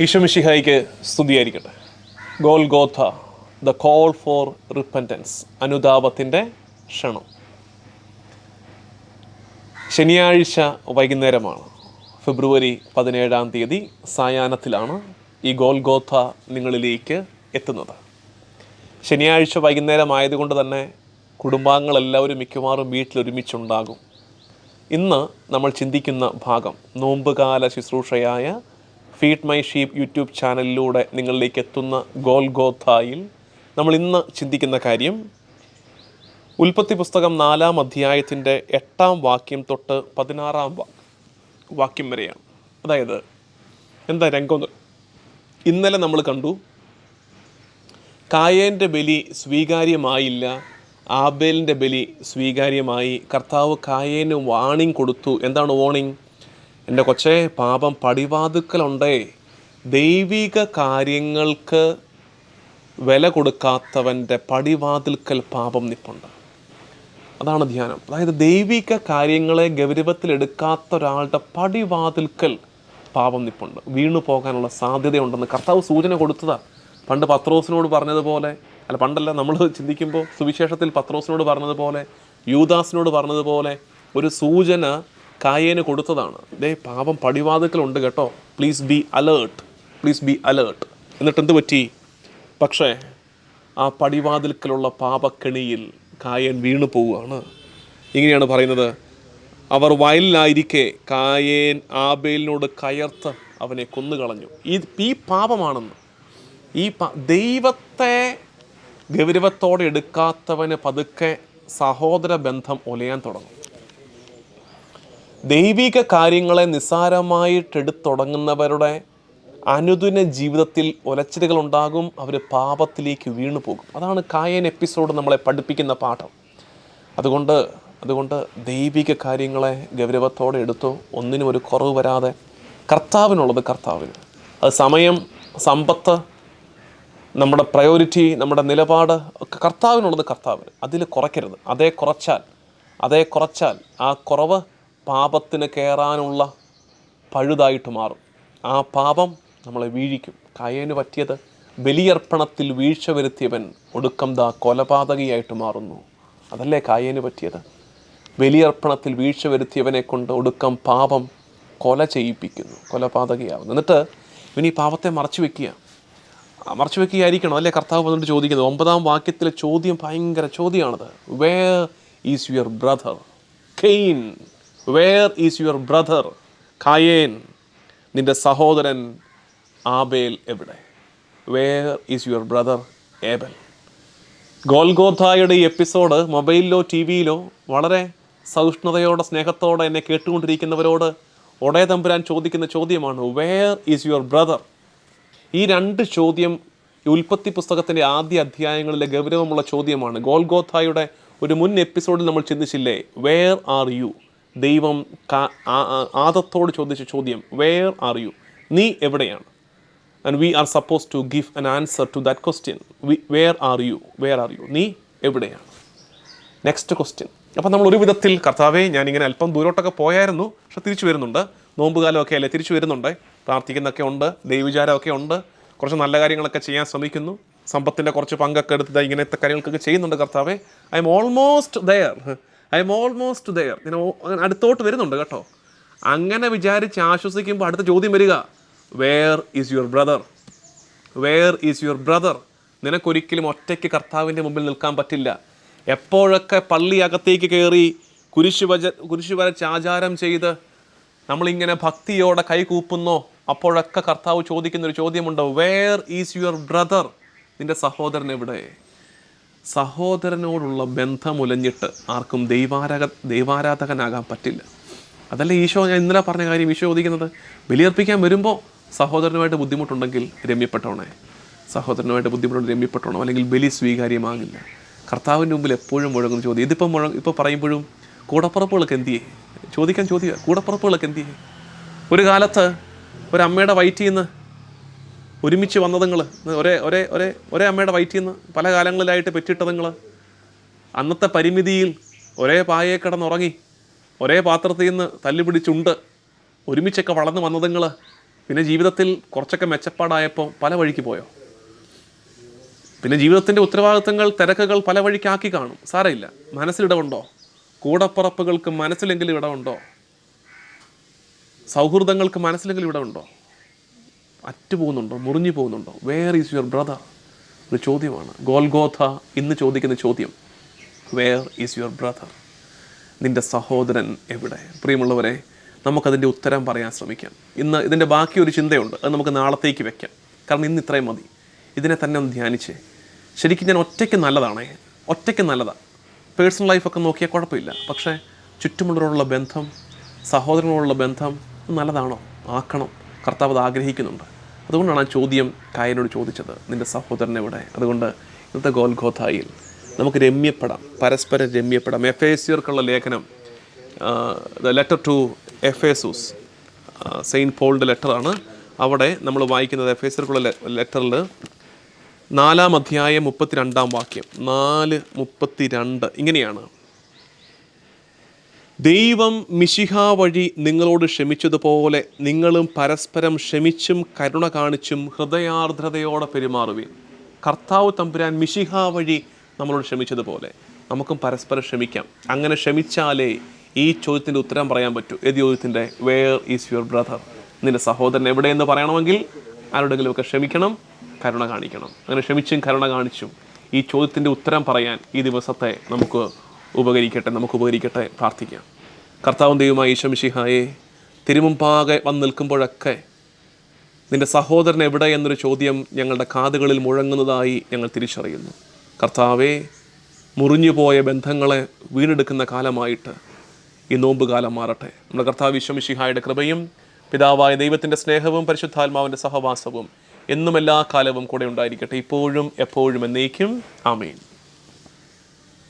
ഈശോമിഷിഹായിക്ക് സ്തുതിയായിരിക്കട്ടെ. Golgotha the call for repentance അനുതാപത്തിന്റെ ക്ഷണം. ശനിയാഴ്ച വൈകുന്നേരമാണ്. ഫെബ്രുവരി പതിനേഴാം തീയതി സായാഹ്നത്തിലാണ് ഈ ഗോൽഗോഥ നിങ്ങളിലേക്ക് എത്തുന്നത്. ശനിയാഴ്ച വൈകുന്നേരം ആയതുകൊണ്ട് തന്നെ കുടുംബാംഗങ്ങളെല്ലാവരും മിക്കവാറും വീട്ടിലൊരുമിച്ചുണ്ടാകും. ഇന്ന് നമ്മൾ ചിന്തിക്കുന്ന ഭാഗം നോമ്പുകാല ശുശ്രൂഷയായ ഫീഡ് മൈ ഷീപ്പ് യൂട്യൂബ് ചാനലിലൂടെ നിങ്ങളിലേക്ക് എത്തുന്ന ഗോൽഗോഥായിൽ നമ്മൾ ഇന്ന് ചിന്തിക്കുന്ന കാര്യം ഉൽപ്പത്തി പുസ്തകം നാലാം അധ്യായത്തിന്റെ എട്ടാം വാക്യം തൊട്ട് പതിനാറാം വാക്യം വരെയാണ്. അതായത് എന്താ രംഗം? ഇന്നലെ നമ്മൾ കണ്ടു കായേന്റെ ബലി സ്വീകാര്യമായില്ല ആബേലിന്റെ ബലി സ്വീകാര്യമായി കർത്താവ് കായേന് വാണിംഗ് കൊടുത്തു. എന്താണ് വാണിംഗ്? എന്റെ കൊച്ചേ പാപം പടിവാതുക്കലുണ്ടേ. ദൈവിക കാര്യങ്ങൾക്ക് വില കൊടുക്കാത്തവന്റെ പടിവാതിൽക്കൽ പാപം നിപ്പുണ്ട്. അതാണ് ധ്യാനം. അതായത് ദൈവിക കാര്യങ്ങളെ ഗൗരവത്തിലെടുക്കാത്ത ഒരാളുടെ പടിവാതിൽക്കൽ പാപം നിപ്പുണ്ട്. വീണു പോകാനുള്ള സാധ്യതയുണ്ടെന്ന് കർത്താവ് സൂചന കൊടുത്തതാണ് പണ്ട് പത്രോസിനോട് പറഞ്ഞതുപോലെ അല്ല പണ്ടല്ല നമ്മൾ ചിന്തിക്കുമ്പോൾ സുവിശേഷത്തിൽ പത്രോസിനോട് പറഞ്ഞതുപോലെ യൂദാസിനോട് പറഞ്ഞതുപോലെ ഒരു സൂചന കായേന് കൊടുത്തതാണ്. ദേ പാപം പടിവാതിക്കലുണ്ട് കേട്ടോ. Please be alert please be alert എന്നിട്ട് എന്ത് പറ്റി? പക്ഷേ ആ പടിവാതിൽക്കലുള്ള പാപക്കെണിയിൽ കായൻ വീണു പോവുകയാണ്. ഇങ്ങനെയാണ് പറയുന്നത്. അവർ വയലിലായിരിക്കെ കായേൻ ആബേലിനോട് കയർത്ത് അവനെ കൊന്നുകളഞ്ഞു. ഈ ഈ പാപമാണെന്ന്. ഈ ദൈവത്തെ ഗൗരവത്തോടെ എടുക്കാത്തവന് പതുക്കെ സഹോദര ബന്ധം ഒലയാൻ തുടങ്ങും. ദൈവിക കാര്യങ്ങളെ നിസ്സാരമായിട്ടെടുത്തുടങ്ങുന്നവരുടെ അനുദിന ജീവിതത്തിൽ ഒലച്ചിലുകൾ ഉണ്ടാകും അവർ പാപത്തിലേക്ക് വീണു പോകും അതാണ് കായൻ എപ്പിസോഡ് നമ്മളെ പഠിപ്പിക്കുന്ന പാഠം. അതുകൊണ്ട് അതുകൊണ്ട് ദൈവിക കാര്യങ്ങളെ ഗൗരവത്തോടെ എടുത്തോ ഒന്നിനും ഒരു കുറവ് വരാതെ കർത്താവിനുള്ളത് കർത്താവിന്. അത് സമയം സമ്പത്ത് നമ്മുടെ പ്രയോറിറ്റി നമ്മുടെ നിലപാട് ഒക്കെ കർത്താവിനുള്ളത് കർത്താവിന്. അതിൽ കുറയ്ക്കരുത്. അതേ കുറച്ചാൽ അതേ കുറച്ചാൽ ആ കുറവ് പാപത്തിന് കയറാനുള്ള പഴുതായിട്ട് മാറും. ആ പാപം നമ്മളെ വീഴിക്കും. കയന് പറ്റിയത് ബലിയർപ്പണത്തിൽ വീഴ്ച വരുത്തിയവൻ ഒടുക്കം ദാ കൊലപാതകിയായിട്ട് മാറുന്നു. അതല്ലേ കായേന് പറ്റിയത്? ബലിയർപ്പണത്തിൽ വീഴ്ച വരുത്തിയവനെ കൊണ്ട് ഒടുക്കം പാപം കൊല ചെയ്യിപ്പിക്കുന്നു കൊലപാതകയാവുന്നു. എന്നിട്ട് ഇവൻ ഈ പാപത്തെ മറച്ചു വെക്കുക. മറച്ചു വെക്കുകയായിരിക്കണം. അല്ലേ കർത്താവ് വന്നിട്ട് ചോദിക്കുന്നത്? ഒമ്പതാം വാക്യത്തിലെ ചോദ്യം ഭയങ്കര ചോദ്യമാണത്. Where is your brother Cain where is your brother കായേൻ നിന്റെ സഹോദരൻ ആബേൽ എവിടെ? Where is your brother Abel ഗോൽഗോഥായുടെ ഈ എപ്പിസോഡ് മൊബൈലിലോ ടി വിയിലോ വളരെ സഹിഷ്ണുതയോടെ സ്നേഹത്തോടെ എന്നെ കേട്ടുകൊണ്ടിരിക്കുന്നവരോട് ഒടേ തമ്പുരാൻ ചോദിക്കുന്ന ചോദ്യമാണ് വേർ ഈസ് യുവർ ബ്രദർ ഈ രണ്ട് ചോദ്യം ഉൽപ്പത്തി പുസ്തകത്തിന്റെ ആദ്യ അധ്യായങ്ങളിലെ ഗൗരവമുള്ള ചോദ്യമാണ്. ഗോൽഗോഥായുടെ ഒരു മുൻ എപ്പിസോഡിൽ നമ്മൾ ചിന്തിച്ചില്ലേ വേർ ആർ യു ദൈവം ആദത്തോട് ചോദിച്ച ചോദ്യം വേർ ആർ യു നീ എവിടെയാണ്? And we are suppose to give an answer to that question where are you where are you നീ എവിടെയാണ്? നെക്സ്റ്റ് ക്വസ്റ്റ്യൻ അപ്പം നമ്മൾ ഒരു വിധത്തിൽ കർത്താവെ ഞാനിങ്ങനെ അല്പം ദൂരോട്ടൊക്കെ പോയായിരുന്നു പക്ഷെ തിരിച്ചു വരുന്നുണ്ട്. നോമ്പുകാലമൊക്കെ അല്ലേ തിരിച്ചു വരുന്നുണ്ട്. പ്രാർത്ഥിക്കുന്നൊക്കെ ഉണ്ട് ദൈവവിചാരമൊക്കെ ഉണ്ട്. കുറച്ച് നല്ല കാര്യങ്ങളൊക്കെ ചെയ്യാൻ ശ്രമിക്കുന്നു. സമ്പത്തിന്റെ കുറച്ച് പങ്കൊക്കെ എടുത്ത് ഇങ്ങനത്തെ കാര്യങ്ങൾക്കൊക്കെ ചെയ്യുന്നുണ്ട് കർത്താവേ. I'm almost there I'm almost there അങ്ങനെ അടുത്തോട്ട് വരുന്നുണ്ട് കേട്ടോ. അങ്ങനെ വിചാരിച്ച് ആശ്വസിക്കുമ്പോൾ അടുത്ത ചോദ്യം വരിക. Where is your brother where is your brother നിനക്കൊരിക്കലും ഒറ്റയ്ക്ക് കർത്താവിന്റെ മുമ്പിൽ നിൽക്കാൻ പറ്റില്ല. എപ്പോഴൊക്കെ പള്ളി അകത്തേക്ക് കയറി കുരിശു വച കുരിശു വരച്ച് ആചാരം ചെയ്ത് നമ്മളിങ്ങനെ ഭക്തിയോടെ കൈകൂപ്പുന്നോ അപ്പോഴൊക്കെ കർത്താവ് ചോദിക്കുന്നൊരു ചോദ്യമുണ്ട്. വേർ ഈസ് യുവർ ബ്രദർ നിന്റെ സഹോദരൻ എവിടെ? സഹോദരനോടുള്ള ബന്ധമുലഞ്ഞിട്ട് ആർക്കും ദൈവാരാധ ദൈവാരാധകനാകാൻ പറ്റില്ല. അതല്ല ഈശോ ഞാൻ ഇന്നലെ പറഞ്ഞ കാര്യം ഈശോ ചോദിക്കുന്നത്? ബലിയർപ്പിക്കാൻ വരുമ്പോൾ സഹോദരനുമായിട്ട് ബുദ്ധിമുട്ടുണ്ടെങ്കിൽ രമ്യപ്പെട്ടോണേ സഹോദരനുമായിട്ട് ബുദ്ധിമുട്ടുണ്ട് രമ്യപ്പെട്ടോണം അല്ലെങ്കിൽ ബലി സ്വീകാര്യമാകില്ല. കർത്താവിന്റെ മുമ്പിൽ എപ്പോഴും മുഴങ്ങുന്ന ചോദ്യം. ഇതിപ്പോൾ മുഴ ഇപ്പോൾ പറയുമ്പോഴും കൂടപ്പുറപ്പുകളൊക്കെ എന്തിയേ ചോദിക്കാൻ ചോദ്യം കൂടപ്പുറപ്പുകളൊക്കെ എന്തിയേ ഒരു കാലത്ത് ഒരു വയറ്റിൽ നിന്ന് ഒരുമിച്ച് വന്നതുങ്ങൾ ഒരേ ഒരേ ഒരേ ഒരേ അമ്മയുടെ വയറ്റിൽ നിന്ന് പല കാലങ്ങളിലായിട്ട് പെറ്റിട്ടതുങ്ങൾ അന്നത്തെ പരിമിതിയിൽ ഒരേ പായയെ കിടന്നുറങ്ങി ഒരേ പാത്രത്തിൽ നിന്ന് തല്ലുപിടിച്ചുണ്ട് ഒരുമിച്ചൊക്കെ വളർന്നു വന്നതുങ്ങൾ പിന്നെ ജീവിതത്തിൽ കുറച്ചൊക്കെ മെച്ചപ്പാടായപ്പോൾ പല വഴിക്ക് പോയോ? പിന്നെ ജീവിതത്തിന്റെ ഉത്തരവാദിത്തങ്ങൾ തിരക്കുകൾ പല വഴിക്കാക്കി കാണും. സാരമില്ല. മനസ്സിലിടമുണ്ടോ കൂടപ്പറപ്പുകൾക്ക് മനസ്സിലെങ്കിലും ഇടമുണ്ടോ സൗഹൃദങ്ങൾക്ക് മനസ്സിലെങ്കിലും ഇടമുണ്ടോ അറ്റുപോകുന്നുണ്ടോ? മുറിഞ്ഞു പോകുന്നുണ്ടോ? വേർ ഈസ് യുവർ ബ്രദർ ഒരു ചോദ്യമാണ്. ഗോൽഗോഥ ഇന്ന് ചോദിക്കുന്ന ചോദ്യം വേർ ഈസ് യുവർ ബ്രദർ നിന്റെ സഹോദരൻ എവിടെ? പ്രിയമുള്ളവരെ നമുക്കതിന്റെ ഉത്തരം പറയാൻ ശ്രമിക്കാം. ഇന്ന് ഇതിന്റെ ബാക്കി ഒരു ചിന്തയുണ്ട്. അത് നമുക്ക് നാളത്തേക്ക് വെക്കാം. കാരണം ഇന്ന് ഇത്രയും മതി. ഇതിനെ തന്നെ ഒന്ന് ധ്യാനിച്ച്. ശരിക്കും ഞാൻ ഒറ്റയ്ക്ക് നല്ലതാണേ. ഒറ്റയ്ക്ക് നല്ലതാണ് പേഴ്സണൽ ലൈഫൊക്കെ നോക്കിയാൽ കുഴപ്പമില്ല. പക്ഷേ ചുറ്റുമുള്ളവരോടുള്ള ബന്ധം സഹോദരനോടുള്ള ബന്ധം നല്ലതാണോ? ആക്കണം? കർത്താവ് അത് ആഗ്രഹിക്കുന്നുണ്ട്. അതുകൊണ്ടാണ് ആ ചോദ്യം കായനോട് ചോദിച്ചത്. നിന്റെ സഹോദരൻ എവിടെ? അതുകൊണ്ട് ഇന്നത്തെ ഗോൽഗോഥായിൽ നമുക്ക് രമ്യപ്പെടാം. പരസ്പരം രമ്യപ്പെടാം. എഫ് എസിയർക്കുള്ള ലേഖനം the letter to Ephesus saint പോളിന്റെ ലെറ്ററാണ് അവിടെ നമ്മൾ വായിക്കുന്നത് എഫ് എസിയർക്കുള്ള ലെറ്ററിൽ നാലാം അധ്യായം മുപ്പത്തിരണ്ടാം വാക്യം. നാല് മുപ്പത്തിരണ്ട് ഇങ്ങനെയാണ്. ദൈവം മിശിഹ വഴി നിങ്ങളോട് ക്ഷമിച്ചതുപോലെ നിങ്ങളും പരസ്പരം ക്ഷമിച്ചും കരുണ കാണിച്ചും ഹൃദയാർദ്രതയോടെ പെരുമാറുവിൻ. കർത്താവ് തമ്പുരാൻ മിശിഹ വഴി നമ്മളോട് ക്ഷമിച്ചതുപോലെ നമുക്കും പരസ്പരം ക്ഷമിക്കാം. അങ്ങനെ ക്ഷമിച്ചാലേ ഈ ചോദ്യത്തിന്റെ ഉത്തരം പറയാൻ പറ്റൂ. ഏത് ചോദ്യത്തിന്റെ വേർ ഈസ് യുവർ ബ്രദർ നിന്റെ സഹോദരൻ എവിടെയെന്ന് പറയണമെങ്കിൽ ആരോടെങ്കിലുമൊക്കെ ക്ഷമിക്കണം കരുണ കാണിക്കണം. അങ്ങനെ ക്ഷമിച്ചും കരുണ കാണിച്ചും ഈ ചോദ്യത്തിന്റെ ഉത്തരം പറയാൻ ഈ ദിവസത്തെ നമുക്ക് ഉപകരിക്കട്ടെ നമുക്ക് ഉപകരിക്കട്ടെ പ്രാർത്ഥിക്കാം. കർത്താവും ദൈവമായി ഈശംഷിഹായെ തിരുമുമ്പാകെ വന്ന് നിൽക്കുമ്പോഴൊക്കെ നിന്റെ സഹോദരൻ എവിടെ എന്നൊരു ചോദ്യം ഞങ്ങളുടെ കാതുകളിൽ മുഴങ്ങുന്നതായി ഞങ്ങൾ തിരിച്ചറിയുന്നു. കർത്താവെ മുറിഞ്ഞുപോയ ബന്ധങ്ങളെ വീണ്ടെടുക്കുന്ന കാലമായിട്ട് ഈ നോമ്പ് കാലം മാറട്ടെ. നമ്മുടെ കർത്താവ് വിശ്വമിഷിഹായുടെ കൃപയും പിതാവായ ദൈവത്തിന്റെ സ്നേഹവും പരിശുദ്ധാത്മാവിന്റെ സഹവാസവും എന്നും എല്ലാ കാലവും കൂടെ ഉണ്ടായിരിക്കട്ടെ. ഇപ്പോഴും എപ്പോഴും എന്നേക്കും. ആമേൻ.